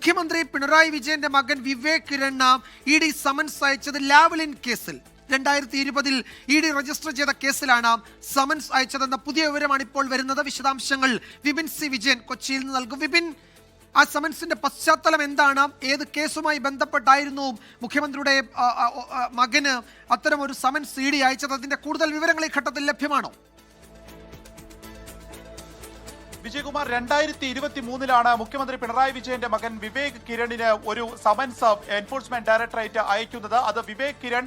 മുഖ്യമന്ത്രി പിണറായി വിജയന്റെ മകൻ Vivek Kiran E D summons അയച്ചത് ലാവ്ലിൻ കേസിൽ. രണ്ടായിരത്തി ഇരുപതിൽ ഇ ഡി രജിസ്റ്റർ ചെയ്ത കേസിലാണ് സമൻസ് അയച്ചതെന്ന പുതിയ വിവരമാണ് ഇപ്പോൾ വരുന്നത്. വിശദാംശങ്ങൾ വിപിൻ സി വിജയൻ കൊച്ചിയിൽ നിന്ന് നൽകും. വിപിൻ ആ സമൻസിന്റെ പശ്ചാത്തലം എന്താണ്? ഏത് കേസുമായി ബന്ധപ്പെട്ടായിരുന്നു മുഖ്യമന്ത്രിയുടെ മകന് അത്തരം ഒരു സമൻസ് ഇ ഡി അയച്ചത്? അതിന്റെ കൂടുതൽ വിവരങ്ങൾ ഈ ഘട്ടത്തിൽ ലഭ്യമാണോ? വിജയകുമാർ രണ്ടായിരത്തി ഇരുപത്തി മൂന്നിലാണ് മുഖ്യമന്ത്രി പിണറായി വിജയന്റെ മകൻ വിവേക് കിരണിന് ഒരു സമൻസ് എൻഫോഴ്സ്മെന്റ് ഡയറക്ടറേറ്റ് അയക്കുന്നത്. അത് Vivek Kiran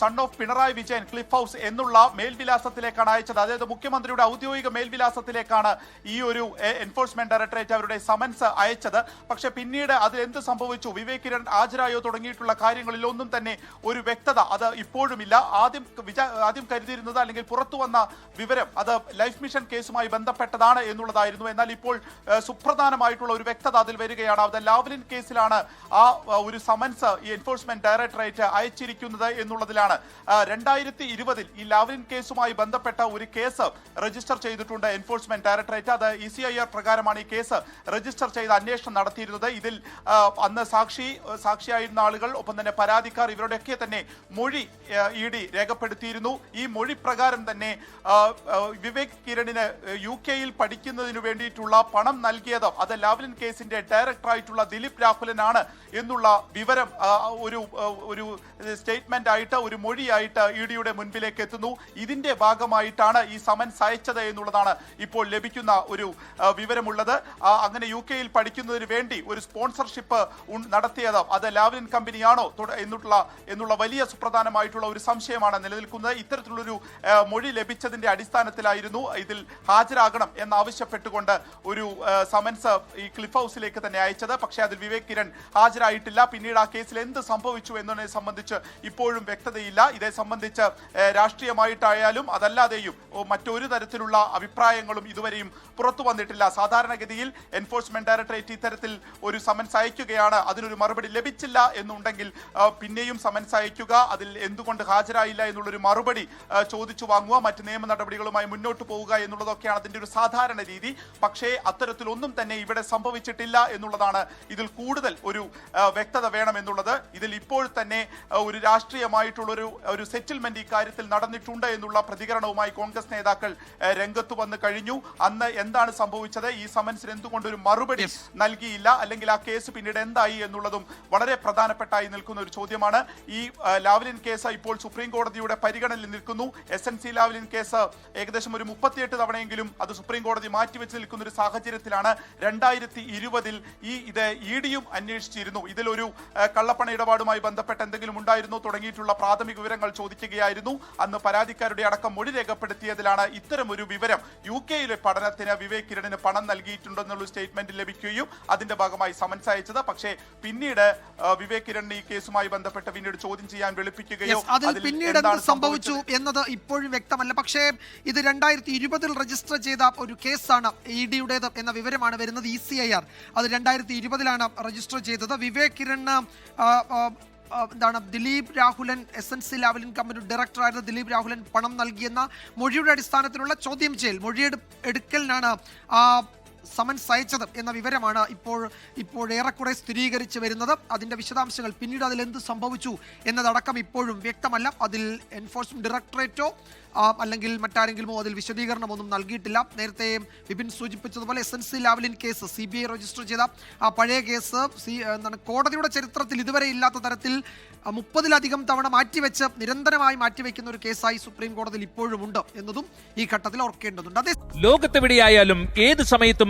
son of Pinarayi Vijayan Cliff House എന്നുള്ള മേൽവിലാസത്തിലേക്കാണ് അയച്ചത്. അതായത് മുഖ്യമന്ത്രിയുടെ ഔദ്യോഗിക മേൽവിലാസത്തിലേക്കാണ് ഈ ഒരു എൻഫോഴ്സ്മെന്റ് ഡയറക്ടറേറ്റ് അവരുടെ സമൻസ് അയച്ചത്. പക്ഷെ പിന്നീട് അത് എന്ത് സംഭവിച്ചു? വിവേക് കിരൺ ഹാജരായോ തുടങ്ങിയിട്ടുള്ള കാര്യങ്ങളിൽ ഒന്നും തന്നെ ഒരു വ്യക്തത അത് ഇപ്പോഴുമില്ല. ആദ്യം ആദ്യം കരുതിയിരുന്നത് അല്ലെങ്കിൽ പുറത്തു വന്ന വിവരം അത് ലൈഫ് മിഷൻ കേസുമായി ബന്ധപ്പെട്ടതാണ് എന്നുള്ളതായിരുന്നു എന്നാൽ ഇപ്പോൾ സുപ്രധാനമായിട്ടുള്ള ഒരു വ്യക്തത അതിൽ വരികയാണ്. അത് ലാവ്ലിൻ കേസിലാണ് ആ ഒരു സമൻസ് ഈ എൻഫോഴ്സ്മെന്റ് ഡയറക്ടറേറ്റ് അയച്ചിരിക്കുന്നത് എന്നുള്ളതിലാണ്. രണ്ടായിരത്തി ഇരുപതിൽ ഈ ലാവ്ലിൻ കേസുമായി ബന്ധപ്പെട്ട ഒരു കേസ് രജിസ്റ്റർ ചെയ്തിട്ടുണ്ട് എൻഫോഴ്സ്മെന്റ് ഡയറക്ടറേറ്റ് അത് ഇ സി ഐ ആർ പ്രകാരമാണ് ഈ കേസ് രജിസ്റ്റർ ചെയ്ത് അന്വേഷണം നടത്തിയിരുന്നത്. ഇതിൽ അന്ന് സാക്ഷി സാക്ഷിയായിരുന്ന ആളുകൾ ഒപ്പം തന്നെ പരാതിക്കാർ ഇവരുടെയൊക്കെ തന്നെ മൊഴി ഇ ഡി രേഖപ്പെടുത്തിയിരുന്നു. ഈ മൊഴി പ്രകാരം തന്നെ വിവേക് കിരണിന് യു കെയിൽ പഠിക്കുന്നതിന് വേണ്ടിയിട്ടുള്ള പണം നൽകിയത്. അത് ലാവ്ലിൻ കേസിന്റെ ഡയറക്ടറായിട്ടുള്ള ദിലീപ് രാഹുലനാണ് എന്നുള്ള വിവരം ഒരു ഒരു സ്റ്റേറ്റ്മെന്റ് ആയിട്ട് ഒരു മൊഴിയായിട്ട് ഇ ഡിയുടെ മുൻപിലേക്ക് എത്തുന്നു. ഇതിന്റെ ഭാഗമായിട്ടാണ് ഈ സമൻസ് അയച്ചത് എന്നുള്ളതാണ് ഇപ്പോൾ ലഭിക്കുന്ന ഒരു വിവരമുള്ളത്. അങ്ങനെ യു കെയിൽ പഠിക്കുന്നതിന് വേണ്ടി ഒരു സ്പോൺസർഷിപ്പ് നടത്തിയത് അത് ലാവ്ലിൻ കമ്പനിയാണോ എന്നുള്ള എന്നുള്ള വലിയ സുപ്രധാനമായിട്ടുള്ള ഒരു സംശയമാണ് നിലനിൽക്കുന്നത്. ഇത്തരത്തിലുള്ളൊരു മൊഴി ലഭിച്ചതിന്റെ അടിസ്ഥാനത്തിലായിരുന്നു ഇതിൽ ഹാജരാകണം എന്നാവശ്യപ്പെട്ടുകൊണ്ട് ഒരു സമൻസ് ഈ ക്ലിഫ് ഹൗസിലേക്ക് തന്നെ അയച്ചത്. പക്ഷേ അതിൽ വിവേക് കിരൺ ഹാജരായിട്ടില്ല. പിന്നീട് ആ കേസിൽ എന്ത് സംഭവിച്ചു എന്നതിനെ സംബന്ധിച്ച് ഇപ്പോഴും വ്യക്തതയില്ല. ഇതേ സംബന്ധിച്ച് രാഷ്ട്രീയമായിട്ടായാലും അതല്ലാതെയും മറ്റൊരു തരത്തിലുള്ള അഭിപ്രായങ്ങളും ഇതുവരെയും പുറത്തു വന്നിട്ടില്ല. സാധാരണഗതിയിൽ എൻഫോഴ്സ്മെന്റ് ഡയറക്ടറേറ്റ് ഇത്തരത്തിൽ ഒരു സമൻസ് അയക്കുകയാണ്. അതിനൊരു മറുപടി ലഭിച്ചില്ല എന്നുണ്ടെങ്കിൽ പിന്നെയും സമൻസ് അയക്കുക. അതിൽ എന്തുകൊണ്ട് ഹാജരായില്ല എന്നുള്ളൊരു മറുപടി ചോദിച്ചു വാങ്ങുക. മറ്റ് നിയമ നടപടികളുമായി മുന്നോട്ട് പോവുക എന്നുള്ളതൊക്കെയാണ് അതിന്റെ ഒരു സാധാരണ രീതി. പക്ഷേ അത്തരത്തിലൊന്നും തന്നെ ഇവിടെ സംഭവിച്ചിട്ടില്ല എന്നുള്ളതാണ് ഇതിൽ കൂടുതൽ ഒരു വ്യക്തത വേണമെന്നുള്ളത്. ഇതിൽ ഇപ്പോൾ തന്നെ ഒരു രാഷ്ട്രീയമായിട്ടുള്ള ഒരു ഒരു സെറ്റിൽമെന്റ് ഇക്കാര്യത്തിൽ നടന്നിട്ടുണ്ട് എന്നുള്ള പ്രതികരണവുമായി കോൺഗ്രസ് നേതാക്കൾ രംഗത്ത് വന്ന് കഴിഞ്ഞു. അന്ന് എന്താണ് സംഭവിച്ചത്? ഈ സമൻസിന് എന്തുകൊണ്ട് ഒരു മറുപടി നൽകിയില്ല? അല്ലെങ്കിൽ ആ കേസ് പിന്നീട് എന്തായി എന്നുള്ളതും വളരെ പ്രധാനപ്പെട്ടായി നിൽക്കുന്ന ഒരു ചോദ്യമാണ്. ഈ ലാവലിൻ ലാവ്ലിൻ കേസ് ഇപ്പോൾ സുപ്രീം കോടതിയുടെ പരിഗണനയിൽ നിൽക്കുന്നു. S N C Lavalin case ഏകദേശം ഒരു മുപ്പത്തിയെട്ട് തവണയെങ്കിലും അത് സുപ്രീം കോടതി മാറ്റിവെച്ച് നിൽക്കുന്ന ഒരു സാഹചര്യത്തിലാണ് രണ്ടായിരത്തി ഇരുപതിൽ ഈ ഇത് ഇ ഡിയും അന്വേഷിച്ചിരുന്നു. ഇതിലൊരു കള്ളപ്പണ ഇടപാടുമായി ബന്ധപ്പെട്ട് എന്തെങ്കിലും ഉണ്ടായിരുന്നു തുടങ്ങിയിട്ടുള്ള പ്രാഥമിക വിവരങ്ങൾ ചോദിക്കുകയായിരുന്നു. അന്ന് പരാതിക്കാരുടെ അടക്കം മൊഴി രേഖപ്പെടുത്തിയതിലാണ് ഇത്തരമൊരു വിവരം. യു കെയിലെ പഠനത്തിന് വിവേക് കിരണിന് പണം നൽകിയിട്ടുണ്ടെന്നുള്ള സ്റ്റേറ്റ്മെന്റ് ലഭിക്കുകയും അതിന്റെ ഭാഗമായി സമൻസ് അയച്ചത്. പക്ഷേ പിന്നീട് വിവേക് കിരൺ ഈ കേസുമായി ബന്ധപ്പെട്ട് പിന്നീട് ചോദ്യം ചെയ്യാൻ വെളുപ്പിക്കുകയോ അതിൽ പിന്നീട് എന്ത് സംഭവിച്ചു എന്നത് ഇപ്പോഴും വ്യക്തമല്ല. പക്ഷേ ഇത് രണ്ടായിരത്തി ഇരുപതിൽ രജിസ്റ്റർ ചെയ്ത ഒരു കേസാണ് ഇ ഡിയുടേത് എന്ന വിവരമാണ് വരുന്നത് ഇ സി ഐ ആർ. അത് രണ്ടായിരത്തി ഇരുപതിലാണ് രജിസ്റ്റർ ചെയ്തത്. വിവേക് കിരൺ എന്താണ് Dileep Rahulan S N C Lavalin company ഡയറക്ടറായിരുന്ന Dileep Rahulan പണം നൽകിയെന്ന മൊഴിയുടെ അടിസ്ഥാനത്തിലുള്ള ചോദ്യം ചെയ്യൽ മൊഴിയെടു എടുക്കലിനാണ് സമൻസ് അയച്ചത് എന്ന വിവരമാണ് ഇപ്പോൾ ഇപ്പോൾ ഏറെക്കുറെ സ്ഥിരീകരിച്ച് വരുന്നത്. അതിന്റെ വിശദാംശങ്ങൾ പിന്നീട് അതിൽ എന്ത് സംഭവിച്ചു എന്നതടക്കം ഇപ്പോഴും വ്യക്തമല്ല. അതിൽ എൻഫോഴ്സ്മെന്റ് ഡയറക്ടറേറ്റോ അല്ലെങ്കിൽ മറ്റാരെങ്കിലുമോ അതിൽ വിശദീകരണമൊന്നും നൽകിയിട്ടില്ല. നേരത്തെ വിപിൻ സൂചിപ്പിച്ചതുപോലെ S N C Lavalin case C B I register ചെയ്ത ആ പഴയ കേസ് സി എന്താണ് കോടതിയുടെ ചരിത്രത്തിൽ ഇതുവരെ ഇല്ലാത്ത തരത്തിൽ മുപ്പതിലധികം തവണ മാറ്റിവെച്ച് നിരന്തരമായി മാറ്റിവെക്കുന്ന ഒരു കേസായി സുപ്രീം കോടതിയിൽ ഇപ്പോഴും ഉണ്ട് എന്നതും ഈ ഘട്ടത്തിൽ ഓർക്കേണ്ടതുണ്ട്. അതേ ലോകത്തെവിടെയായാലും ഏത് സമയത്തും